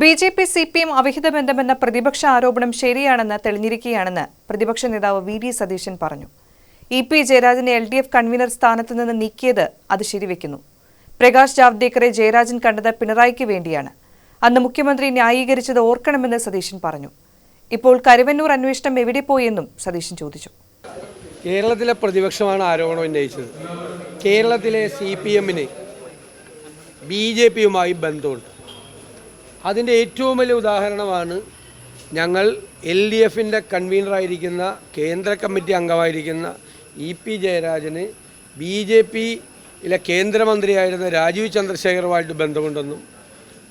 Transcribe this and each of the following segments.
B J P C P M അവിഹിത ബന്ധമെന്ന പ്രതിപക്ഷ ആരോപണം ശരിയാണെന്ന് തെളിഞ്ഞിരിക്കുകയാണെന്ന് പ്രതിപക്ഷ നേതാവ് വി ഡി സതീശൻ പറഞ്ഞു. ഇ പി ജയരാജനെ എൽ ഡി എഫ് കൺവീനർ സ്ഥാനത്ത് നിന്ന് നീക്കിയത് അത് ശരിവെക്കുന്നു. പ്രകാശ് ജാവ്ദേക്കറെ ജയരാജൻ കണ്ടത് പിണറായിക്ക് വേണ്ടിയാണ്. അന്ന് മുഖ്യമന്ത്രി ന്യായീകരിച്ചത് ഓർക്കണമെന്ന് സതീശൻ പറഞ്ഞു. ഇപ്പോൾ കരുവന്നൂർ അന്വേഷണം എവിടെ പോയെന്നും സതീശൻ ചോദിച്ചു. കേരളത്തിലെ പ്രതിപക്ഷമാണ് ആരോപണം ഉന്നയിച്ചത്. കേരളത്തിലെ സി പി എമ്മിന് ബി ജെ പിയുമായി ബന്ധമുണ്ട്. അതിന്റെ ഏറ്റവും വലിയ ഉദാഹരണമാണ് ഞങ്ങൾ എൽ ഡി എഫിന്റെ കൺവീനറായിരിക്കുന്ന കേന്ദ്ര കമ്മിറ്റി അംഗമായിരിക്കുന്ന ഇ പി ജയരാജന് ബി ജെ പിയിലെ കേന്ദ്രമന്ത്രിയായിരുന്ന രാജീവ് ചന്ദ്രശേഖറുമായിട്ട് ബന്ധമുണ്ടെന്നും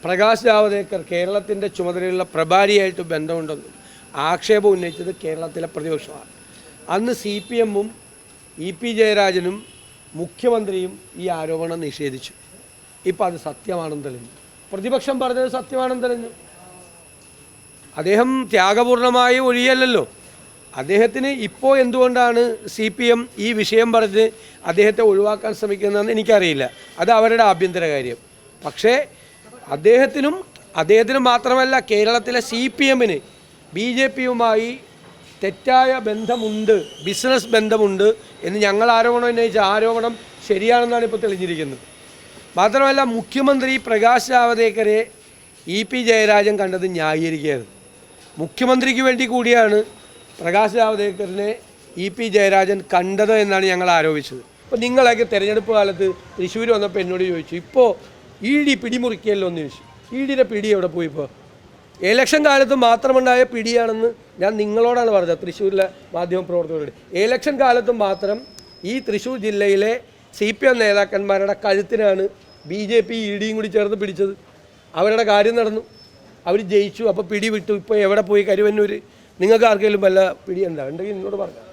പ്രകാശ് ജാവദേക്കർ കേരളത്തിന്റെ ചുമതലയുള്ള പ്രഭാരിയായിട്ട് ബന്ധമുണ്ടെന്നും ആക്ഷേപം ഉന്നയിച്ചത് കേരളത്തിലെ പ്രതിപക്ഷമാണ്. അന്ന് സി പി എമ്മും ഇ പി ജയരാജനും മുഖ്യമന്ത്രിയും ഈ ആരോപണം നിഷേധിച്ചു. ഇപ്പോൾ അത് സത്യമാണെന്ന് തെളിഞ്ഞു. പ്രതിപക്ഷം പറഞ്ഞത് സത്യമാണെന്ന് അദ്ദേഹം ത്യാഗപൂർണമായി ഒഴിയല്ലല്ലോ. അദ്ദേഹത്തിന് ഇപ്പോൾ എന്തുകൊണ്ടാണ് സി പി എം ഈ വിഷയം പറഞ്ഞ് അദ്ദേഹത്തെ ഒഴിവാക്കാൻ ശ്രമിക്കുന്നതെന്ന് എനിക്കറിയില്ല. അത് അവരുടെ ആഭ്യന്തര കാര്യം. പക്ഷേ അദ്ദേഹത്തിനും അദ്ദേഹത്തിന് മാത്രമല്ല കേരളത്തിലെ സി പി എമ്മിന് ബി ജെ പിയുമായി തെറ്റായ ബന്ധമുണ്ട് ബിസിനസ് ബന്ധമുണ്ട് എന്ന് ഞങ്ങൾ ആരോപണം ഉന്നയിച്ച ആരോപണം ശരിയാണെന്നാണ് ഇപ്പോൾ തെളിഞ്ഞിരിക്കുന്നത്. മാത്രമല്ല മുഖ്യമന്ത്രി പ്രകാശ് ജാവദേക്കറെ ഇ പി ജയരാജൻ കണ്ടത് ന്യായീകരിക്കുകയായിരുന്നു. മുഖ്യമന്ത്രിക്ക് വേണ്ടി കൂടിയാണ് പ്രകാശ് ജാവദേക്കറിനെ ഇ പി ജയരാജൻ കണ്ടത് എന്നാണ് ഞങ്ങൾ ആരോപിച്ചത്. അപ്പോൾ നിങ്ങളൊക്കെ തിരഞ്ഞെടുപ്പ് കാലത്ത് തൃശ്ശൂർ വന്നപ്പോൾ എന്നോട് ചോദിച്ചു ഇപ്പോൾ ഇ ഡി പിടിമുറിക്കുകയല്ലോ എന്ന് ചോദിച്ചു. ഇ ഡിയുടെ പിടി എവിടെ പോയി ഇപ്പോൾ ഇലക്ഷൻ കാലത്ത് മാത്രമുണ്ടായ പിടിയാണെന്ന് ഞാൻ നിങ്ങളോടാണ് പറഞ്ഞത്. തൃശ്ശൂരിലെ മാധ്യമപ്രവർത്തകരോട് ഇലക്ഷൻ കാലത്ത് മാത്രം ഈ തൃശ്ശൂർ ജില്ലയിലെ സി പി എം നേതാക്കന്മാരുടെ കഴുത്തിനാണ് ബി ജെ പി ഇ ഡിയും കൂടി ചേർന്ന് പിടിച്ചത്. അവരുടെ കാര്യം നടന്നു. അവർ ജയിച്ചു. അപ്പോൾ പിടി വിട്ടു ഇപ്പോൾ എവിടെ പോയി കരുവന്നൂർ നിങ്ങൾക്ക് ആർക്കെങ്കിലും വല്ല പിടി എന്താ? ഉണ്ടെങ്കിൽ നിന്നോട് പറഞ്ഞു